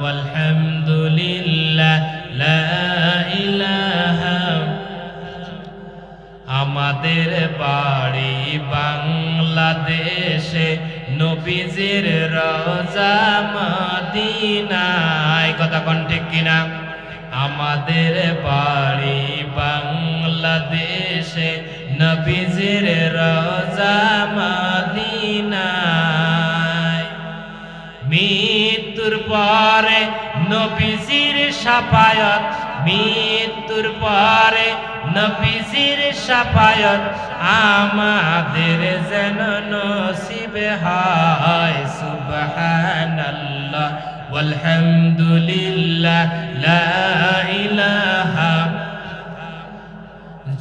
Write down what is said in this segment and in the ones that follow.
ওয়ালহামদুলিল্লাহ, লা ইলাহা আমাদের বাড়ি বাংলাদেশে, নবীজির রোজা মদিনায়। কথা কোন ঠিক কিনা? আমাদের বাড়ি বাংলাদেশে নবীজির রোজা মদিনায়। মৃত্যুর পরে নবীজির সাফায়ত, মৃত্যুর পরে নবীজির সাফায়ত, আমাদের যেন নসিবে হয়, সুবহানাল্লাহ, ওয়ালহামদুলিল্লাহ, লা ইলাহা,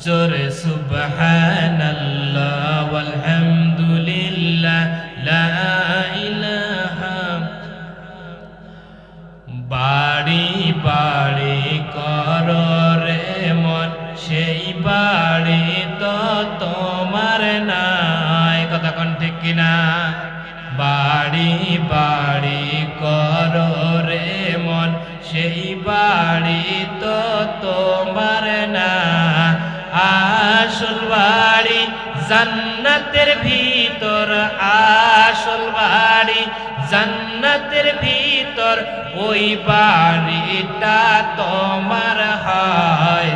জোরে সুবহানাল্লাহ বাড়ি বাড়ি কর রে মন, সেই বাড়ি তো তোমার নাই। কথা কোন ঠিক কিনা? বাড়ি বাড়ি কর রে মন, সেই বাড়ি তো তোমার না আসল বাড়ি জান্নাতের ভিতর, আসল বাড়ি জান্নাতের ভিতর। ওই বাড়িটা তোমার হয়।